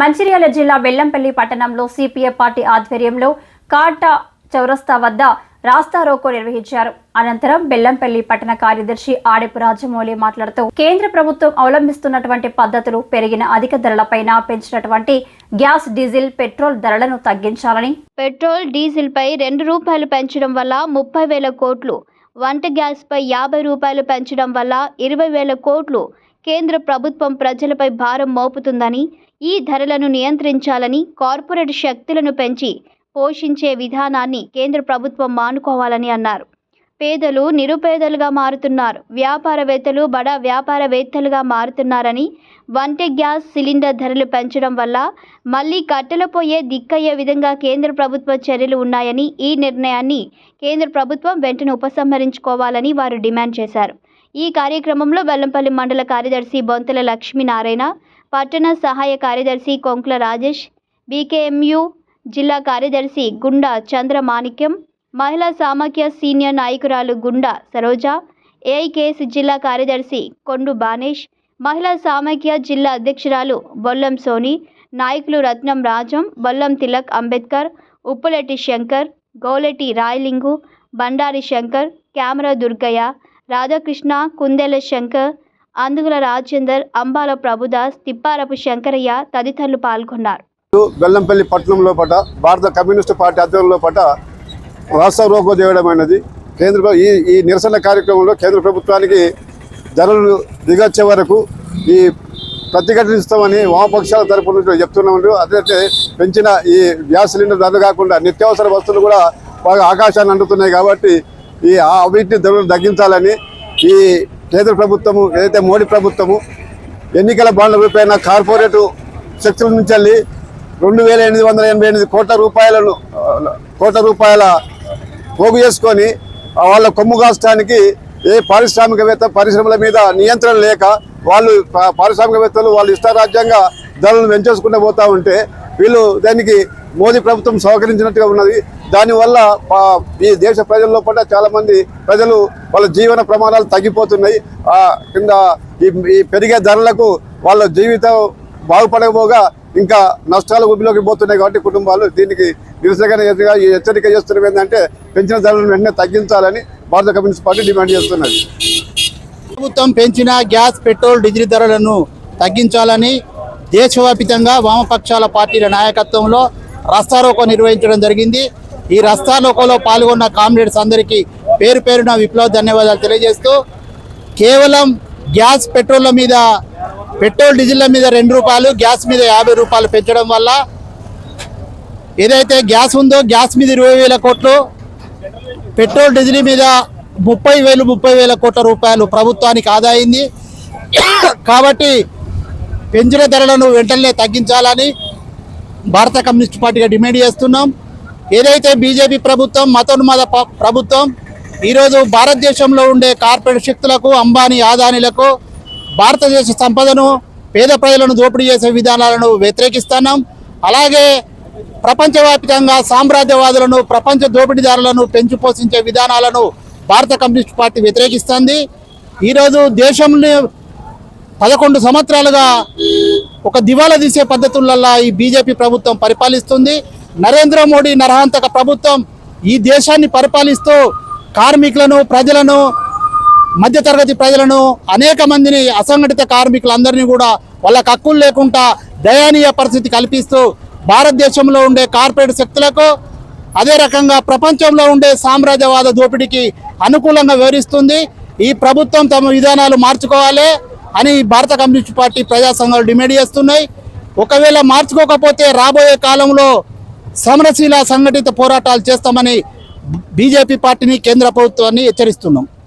మంచిర్యాల జిల్లా బెల్లంపల్లి పట్టణంలో CPI party ఆధ్వర్యంలో కాటా చౌరస్తా వద్ద రాస్తా రోకో నిర్వహించారు. అనంతరం బెల్లంపల్లి పట్టణ కార్యదర్శి ఆడెపు రాజమౌళి మాట్లాడుతూ కేంద్ర ప్రభుత్వం అవలంబిస్తున్నటువంటి పద్ధతులు పెరిగిన అధిక ధరలపైన పెంచినటువంటి గ్యాస్ డీజిల్ పెట్రోల్ ధరలను తగ్గించాలని పెట్రోల్ డీజిల్ పై రెండు రూపాయలు పెంచడం వల్ల ముప్పై వేల కోట్లు వంట గ్యాస్ పై యాభై రూపాయలు పెంచడం వల్ల ఇరవై వేల కోట్లు కేంద్ర ప్రభుత్వం ప్రజలపై భారం మోపుతుందని ఈ ధరలను నియంత్రించాలని కార్పొరేట్ శక్తులను పెంచి పోషించే విధానాన్ని కేంద్ర ప్రభుత్వం మానుకోవాలని అన్నారు. పేదలు నిరుపేదలుగా మారుతున్నారు. వ్యాపారవేత్తలు బడా వ్యాపారవేత్తలుగా మారుతున్నారని వంట గ్యాస్ సిలిండర్ ధరలు పెంచడం వల్ల మళ్ళీ కట్టెలపోయే దిక్కయ్యే విధంగా కేంద్ర ప్రభుత్వ చర్యలు ఉన్నాయని ఈ నిర్ణయాన్ని కేంద్ర ప్రభుత్వం వెంటనే ఉపసంహరించుకోవాలని వారు డిమాండ్ చేశారు. ఈ కార్యక్రమంలో బెల్లంపల్లి మండల కార్యదర్శి బొంతల లక్ష్మీనారాయణ పట్టణ సహాయ కార్యదర్శి కొంకుల రాజేష్ బీకేఎంయు జిల్లా కార్యదర్శి గుండా చంద్ర మాణిక్యం మహిళా సామాఖ్య సీనియర్ నాయకురాలు గుండా సరోజ ఏఐకేఎస్ జిల్లా కార్యదర్శి కొండు బానేష్ మహిళా సామాఖ్య జిల్లా అధ్యక్షురాలు బొల్లం సోని నాయకులు రత్నం రాజం బొల్లం తిలక్ అంబేద్కర్ ఉప్పులెట్టి శంకర్ గౌలెట్టి రాయలింగు బండారి శంకర్ కెమెరా దుర్గయ్య రాధాకృష్ణ కుందెల శంకర్ అందుగుల రాజేందర్ అంబాల ప్రభుదాస్ తిప్పారపు శంకరయ్య తదితరులు పాల్గొన్నారు. బెల్లంపల్లి పట్టణంలో పట భారత కమ్యూనిస్టు పార్టీ ఆధ్వర్యంలో పట రాష్ట్ర రోకో చేయడమైనది కేంద్ర ఈ ఈ నిరసన కార్యక్రమంలో కేంద్ర ప్రభుత్వానికి ధరలు దిగొచ్చే వరకు ఈ ప్రతిఘటిస్తామని వామపక్షాల తరపు నుంచి చెప్తున్నాము అదే పెంచిన ఈ గ్యాస్ సిలిండర్ ధరలు కాకుండా నిత్యావసర వస్తువులు కూడా బాగా ఆకాశాన్ని అందుతున్నాయి కాబట్టి ఈ ఆ వీటిని ధరలు తగ్గించాలని ఈ కేంద్ర ప్రభుత్వము ఏదైతే మోడీ ప్రభుత్వము ఎన్నికల బాండ్ల రూపాయన కార్పొరేట్ శక్తుల నుంచి వెళ్ళి రెండు వేల ఎనిమిది వందల ఎనభై ఎనిమిది కోట్ల రూపాయలను కోట్ల రూపాయల పోగు చేసుకొని వాళ్ళ కొమ్ము కాస్తానికి ఏ పారిశ్రామికవేత్త పరిశ్రమల మీద నియంత్రణ లేక వాళ్ళు పారిశ్రామికవేత్తలు వాళ్ళు ఇష్టారాజ్యంగా ధరలను పెంచేసుకుంటూ పోతూ ఉంటే వీళ్ళు దానికి మోదీ ప్రభుత్వం సహకరించినట్టుగా ఉన్నది. దానివల్ల ఈ దేశ ప్రజల్లో పట్ల చాలామంది ప్రజలు వాళ్ళ జీవన ప్రమాణాలు తగ్గిపోతున్నాయి. కింద ఈ ఈ పెరిగే ధరలకు వాళ్ళ జీవితం బాగుపడకపోగా ఇంకా నష్టాలు ఉబ్బిలోకి పోతున్నాయి కాబట్టి కుటుంబాలు దీనికి నిరసనగా హెచ్చరిక చేస్తున్నవి ఏంటంటే పెంచిన ధరలను వెంటనే తగ్గించాలని భారత కమ్యూనిస్ట్ పార్టీ డిమాండ్ చేస్తున్నది. ప్రభుత్వం పెంచిన గ్యాస్ పెట్రోల్ డీజిల్ ధరలను తగ్గించాలని దేశవ్యాప్తంగా వామపక్షాల పార్టీల నాయకత్వంలో రస్తారోకో నిర్వహించడం జరిగింది. ఈ రస్తారోకోలో పాల్గొన్న కామ్రేడ్స్ అందరికీ పేరు పేరున విప్లవ ధన్యవాదాలు తెలియజేస్తూ కేవలం గ్యాస్ పెట్రోల్ల మీద పెట్రోల్ డీజిల్ల మీద రెండు రూపాయలు గ్యాస్ మీద యాభై రూపాయలు పెంచడం వల్ల ఏదైతే గ్యాస్ ఉందో గ్యాస్ మీద ఇరవై వేల కోట్లు పెట్రోల్ డీజిల్ మీద ముప్పై వేలు ముప్పై వేల కోట్ల రూపాయలు ప్రభుత్వానికి ఆదా అయింది. కాబట్టి పెంచిన ధరలను వెంటనే తగ్గించాలని భారత కమ్యూనిస్ట్ పార్టీగా డిమాండ్ చేస్తున్నాం. ఏదైతే బీజేపీ ప్రభుత్వం మతోన్మాద ప్రభుత్వం ఈరోజు భారతదేశంలో ఉండే కార్పొరేట్ శక్తులకు అంబానీ ఆదానీలకు భారతదేశ సంపదను పేద ప్రజలను దోపిడీ చేసే విధానాలను వ్యతిరేకిస్తున్నాం. అలాగే ప్రపంచవ్యాప్తంగా సామ్రాజ్యవాదులను ప్రపంచ దోపిడీదారులను పెంచి పోషించే విధానాలను భారత కమ్యూనిస్ట్ పార్టీ వ్యతిరేకిస్తుంది. ఈరోజు దేశంలో పదకొండు సంవత్సరాలుగా ఒక దివాలా తీసే పద్ధతులలో ఈ బీజేపీ ప్రభుత్వం పరిపాలిస్తుంది. నరేంద్ర మోడీ నరహంతక ప్రభుత్వం ఈ దేశాన్ని పరిపాలిస్తూ కార్మికులను ప్రజలను మధ్యతరగతి ప్రజలను అనేక మందిని అసంఘటిత కార్మికులందరినీ కూడా వాళ్ళ హక్కులు లేకుండా దయనీయ పరిస్థితి కల్పిస్తూ భారతదేశంలో ఉండే కార్పొరేట్ శక్తులకు అదే రకంగా ప్రపంచంలో ఉండే సామ్రాజ్యవాద దోపిడీకి అనుకూలంగా వివరిస్తుంది ఈ ప్రభుత్వం తమ విధానాలు మార్చుకోవాలి. అని భారత కమ్యూనిస్ట్ పార్టీ ప్రజా సంఘాలు డిమాండ్ చేస్తున్నాయి. ఒకవేళ మార్చుకోకపోతే రాబోయే కాలంలో సమరశీల సంఘటిత పోరాటాలు చేస్తామని బీజేపీ పార్టీని కేంద్ర ప్రభుత్వాన్ని హెచ్చరిస్తున్నాం.